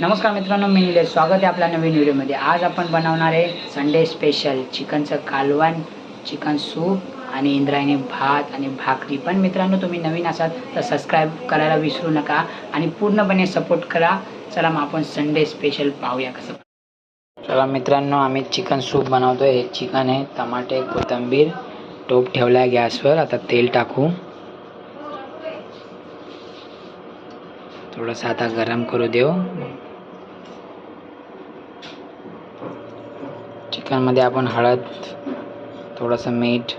नमस्कार मित्रांनो मी निलेश स्वागत आहे आपल्या नवीन व्हिडिओमध्ये. आज आपण बनवणार आहे संडे स्पेशल चिकनचं कालवण चिकन सूप आणि इंद्रायणी भात आणि भाकरी. पण मित्रांनो तुम्ही नवीन असाल तर सबस्क्राईब करायला विसरू नका आणि पूर्णपणे सपोर्ट करा. चला मग आपण संडे स्पेशल पाहूया कसं चला मित्रांनो आम्ही चिकन सूप बनवतो हे चिकन आहे टमाटे कोथिंबीर टोप ठेवला आहे गॅसवर. आता तेल टाकू. थोडंसं आता गरम करू देऊ. चिकनमध्ये आपण हळद थोडंसं मीठ.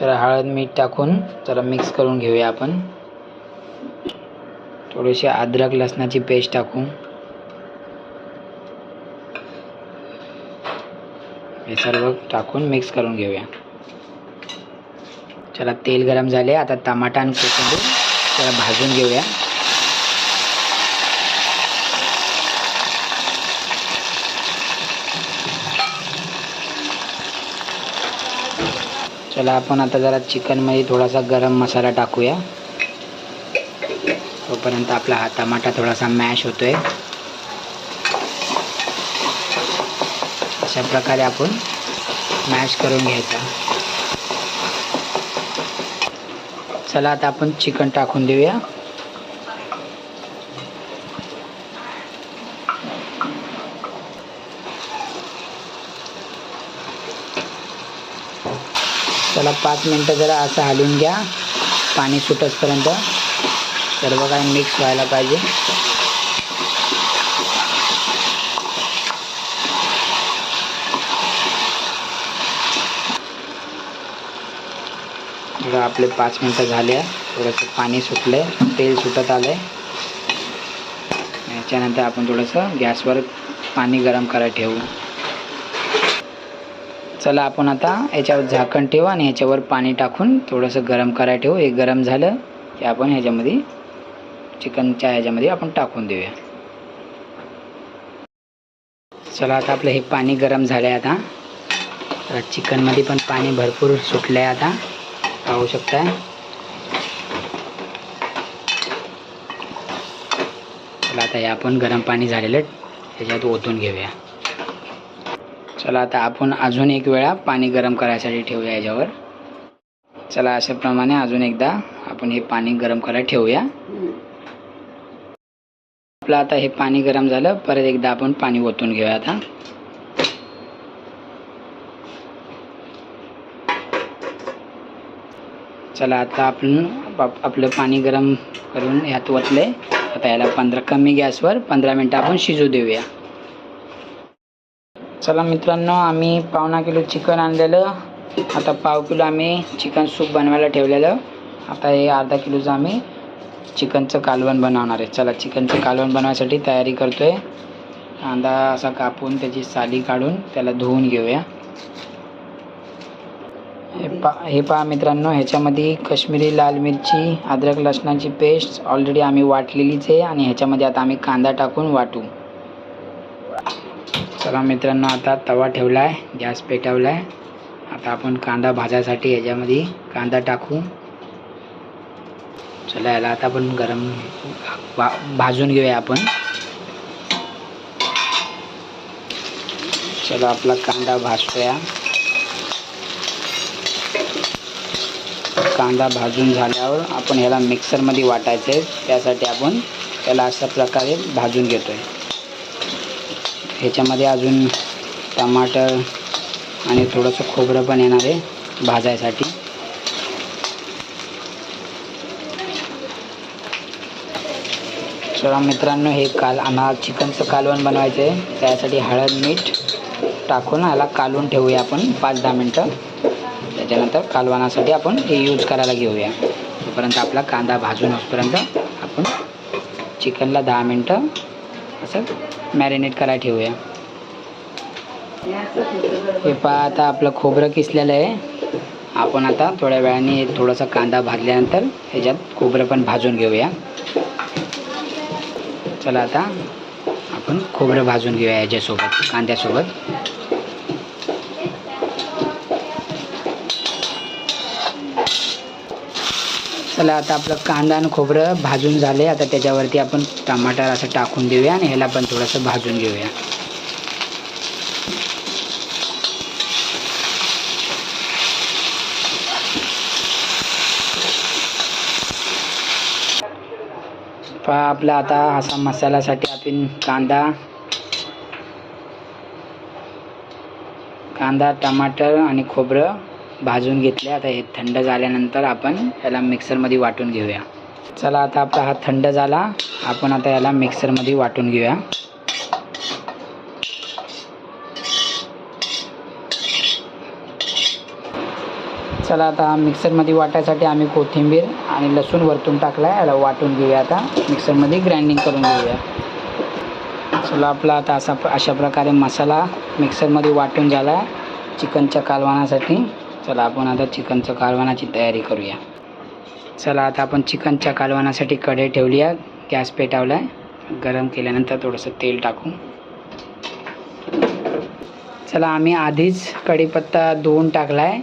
जरा हळद मीठ टाकून जरा मिक्स करून घेऊया आपण. थोडीशी अद्रक लसणाची पेस्ट टाकू हे सर्व टाकून मिक्स करून घेऊया. चला तेल गरम झाले आता टमाटा आणि कोथिंबीर. त्याला भाजून घेऊया. चला आपण आता जरा चिकनमध्ये थोडासा गरम मसाला टाकूया. तोपर्यंत आपला हा टमाटा थोडासा मॅश होतोय. अशा प्रकारे आपण मॅश करून घ्यायचा. चला आता आपण चिकन टाकून देऊया. चला पाच मिनटं जरा असं हलवून घ्या. पाणी सुटसपर्यंत. सर्व काही मिक्स व्हायला पाहिजे. बघा आपले पाच मिनटं झाले थोडंसं पाणी सुटलं तेल सुटत आलं आहे याच्यानंतर आपण थोडंसं गॅसवर पाणी गरम करायला ठेवू चला आपण आता याच्यावर झाकण ठेवू आणि याच्यावर पाणी टाकून थोडंसं गरम करायला ठेवू. हे गरम झालं की आपण ह्याच्यामध्ये चिकनच्या ह्याच्यामध्ये आपण टाकून देऊया. चला आता आपलं हे पाणी गरम झालं आहे आता चिकनमध्ये पण पाणी भरपूर सुटलं आहे आता. पाहू शकता चला आता हे आपण गरम पाणी झालेलं ह्याच्यात ओतून घेऊया. चला आता आपण अजून एक वेळा पाणी गरम करायसाठी ठेवूया याच्यावर चला अशाप्रमाणे अजून एकदा आपण हे पाणी गरम करायला ठेवूया. आपलं आता हे पाणी गरम झालं परत एकदा आपण पाणी ओतून घेऊया आता. चला आता आपण आपलं पाणी गरम करून ह्यात ओतले आता याला पंधरा कमी गॅसवर पंधरा मिनटं आपण शिजू देऊया. चला मित्रांनो आम्ही पावणा किलो चिकन आणलेलं. आता पाव किलो आम्ही चिकन सूप बनवायला ठेवलेलं. आता हे अर्धा किलोचं आम्ही चिकनचं कालवण बनवणार आहे. चला चिकनचं कालवण बनवायसाठी तयारी करतोय. कांदा असा कापून त्याची साली काढून त्याला धुवून घेऊया. हे पा हे पहा मित्रांनो ह्याच्यामध्ये कश्मीरी लाल मिरची अद्रक लसणाची पेस्ट ऑलरेडी आम्ही वाटलेलीच आहे आणि ह्याच्यामध्ये आता आम्ही कांदा टाकून वाटू. चला मित्रांनो आता तवा ठेवला आहे गॅस पेटवला आहे आता आपण कांदा भाजायसाठी ह्याच्यामध्ये कांदा टाकू. चला याला आता आपण गरम भा भाजून घेऊया आपण. चला आपला कांदा भाजतोया कांदा भाजून झाल्यावर आपण ह्याला मिक्सरमध्ये वाटायचं आहे त्यासाठी आपण त्याला अशा प्रकारे भाजून घेतो आहे ह्याच्यामध्ये अजून टमाटर आणि थोडंसं खोबरं पण येणार आहे भाजायसाठी. चला मित्रांनो हे काल आम्हाला चिकनचं कालवण बनवायचं आहे त्यासाठी हळद मीठ टाकून ह्याला कालवून ठेवूया आपण पाच दहा मिनटं. त्यानंतर कालवानासाठी आपण हे यूज करायला घेऊया. तोपर्यंत आपला कांदा भाजून असपर्यंत आपण चिकनला दहा मिनटं असं मॅरिनेट करायला ठेवूया. हे पहा आता आपलं खोबरं किसलेलं आहे. आपण आता थोड्या वेळाने थोडासा कांदा भाजल्यानंतर ह्याच्यात खोबरं पण भाजून घेऊया. चला आता आपण खोबरं भाजून घेऊया याच्यासोबत कांद्यासोबत. चला आता आपलं कांदा आणि खोबरं भाजून झाले. आता त्याच्यावरती आपण टमाटर असं टाकून देऊया आणि ह्याला पण थोडंसं भाजून घेऊया. पहा आपला आता असा मसाल्यासाठी आपण कांदा कांदा टमाटर आणि खोबरं भाजून घेतले. आता हे थंड झाल्यानंतर आपण याला मिक्सरमध्ये वाटून घेऊया. चला आता आपला हा थंड झाला. आपण आता याला मिक्सरमध्ये वाटून घेऊया. चला आता मिक्सरमध्ये वाटायसाठी आम्ही कोथिंबीर आणि लसूण वरतून टाकला आहे याला वाटून घेऊया आता. मिक्सरमध्ये ग्राइंडिंग करून घेऊया. चला आपला आता असा अशा प्रकारे मसाला मिक्सरमध्ये वाटून झाला आहे चिकनच्या कालवानासाठी. चला आपण आता चिकनचं कालवणाची तयारी करूया. चला आता आपण चिकनच्या कालवणासाठी कढई ठेवली आहे गॅस पेटावला आहे गरम केल्यानंतर थोडंसं तेल टाकू. चला आम्ही आधीच कढीपत्ता धुवून टाकला आहे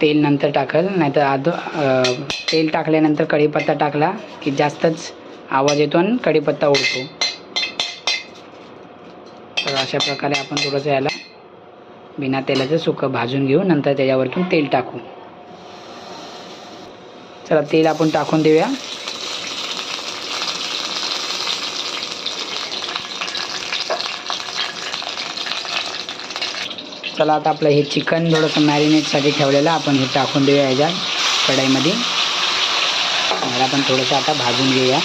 तेल नंतर टाकल नाहीतर आध तेल टाकल्यानंतर कढीपत्ता टाकला की जास्तच आवाज येतो आणि कढीपत्ता उडतो. तर अशा प्रकारे आपण थोडंसं याला बिना तेलाचं सुकं भाजून घेऊ नंतर त्याच्यावरतून तेल टाकू. चला तेल आपण टाकून देऊया. चला आता आपलं हे चिकन थोडंसं मॅरिनेटसाठी ठेवलेलं आपण हे टाकून देऊया ह्याच्यात कढाईमध्ये. आपण पण थोडंसं आता भाजून घेऊया.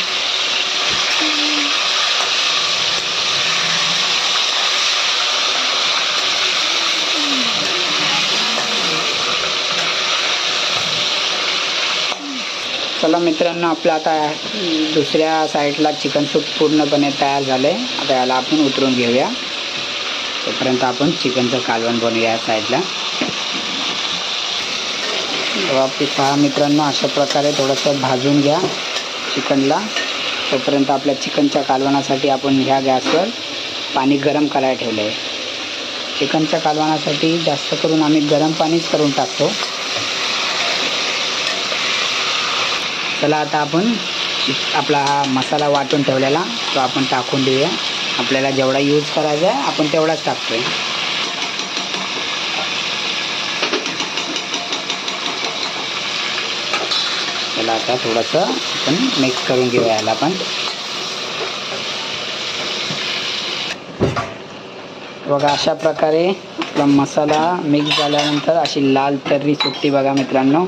चला मित्रांनो आपलं आता दुसऱ्या साईडला चिकन सूप पूर्णपणे तयार झालं आहे आता याला आपण उतरून घेऊया. तोपर्यंत आपण चिकनचं कालवण बनवूया या साईडला. आपली पहा मित्रांनो अशा प्रकारे थोडंसं भाजून घ्या चिकनला. तोपर्यंत आपल्या चिकनच्या कालवणासाठी आपण ह्या गॅसवर पाणी गरम करायला ठेवलं आहे चिकनच्या कालवणासाठी जास्त करून आम्ही गरम पाणीच करून टाकतो. चला आता आपण आपला हा मसाला वाटून ठेवलेला तो आपण टाकून देऊया. आपल्याला जेवढा यूज करायचा आहे आपण तेवढाच टाकतो आहे चला आता थोडंसं आपण मिक्स करून घेऊया याला पण बघा अशा प्रकारे आपला मसाला मिक्स झाल्यानंतर अशी लाल तर्री सुट्टी बघा मित्रांनो.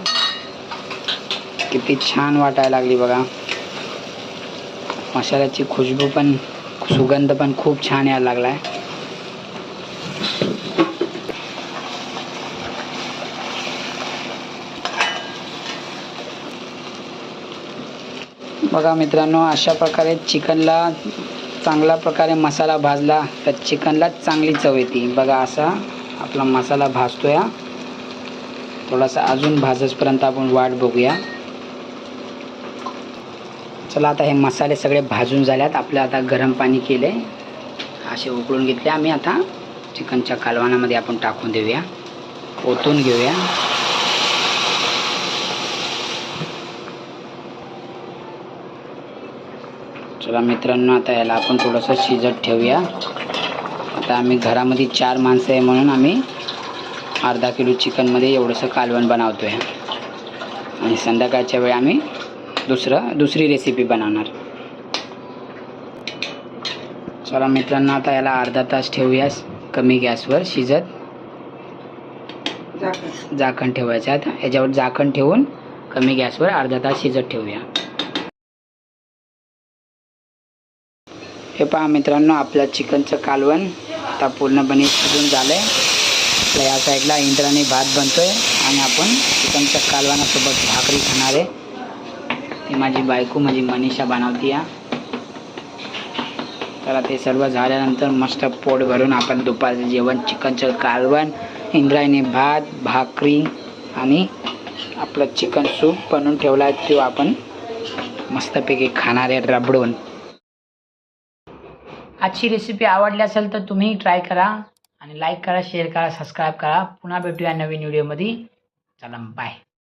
किती छान वाटायला लागली बघा. मसाल्याची खुशबू पण सुगंध पण खूप छान यायला लागला आहे बघा मित्रांनो अशा प्रकारे चिकनला चांगल्या प्रकारे मसाला भाजला तर चिकनला चांगली चव येते. बघा असा आपला मसाला भाजतोय थोडासा अजून भाजसपर्यंत आपण वाट बघूया. चला आता हे मसाले सगळे भाजून झाल्यात. आपलं आता गरम पाणी केले असे उकळून घेतले आम्ही आता. चिकनच्या कालवणामध्ये आपण टाकून देऊया. ओतून घेऊया. चला मित्रांनो आता याला आपण थोडंसं शिजत ठेवूया. आता आम्ही घरामध्ये चार माणसं आहे म्हणून आम्ही अर्धा किलो चिकनमध्ये एवढंसं कालवण बनवतो आहे आणि संध्याकाळच्या वेळी आम्ही दुसरं दुसरी रेसिपी बनवणार. चला मित्रांनो आता याला अर्धा तास ठेवूया कमी गॅसवर शिजत झाकण. ठेवायचं. आता याच्यावर झाकण ठेवून कमी गॅसवर अर्धा तास शिजत ठेवूया. हे पहा मित्रांनो आपल्या चिकनचं कालवण आता पूर्णपणे शिजून झालं आहे या साईडला इंद्राने भात बनतोय आणि आपण चिकनच्या कालवणासोबत भाकरी खाणार आहे. ती माझी बायको म्हणजे मनीषा बनवती या तर ते सर्व झाल्यानंतर मस्त पोट भरून आपण दुपारचं जेवण चिकनचं कालवण इंद्रायणी भात भाकरी आणि आपलं चिकन सूप बनवून ठेवला आहे तो आपण मस्तपैकी खाणार आहे रबडून. आजची रेसिपी आवडली असेल तर तुम्ही ट्राय करा आणि लाईक करा शेअर करा सबस्क्राईब करा. पुन्हा भेटूया नवीन व्हिडिओमध्ये चला बाय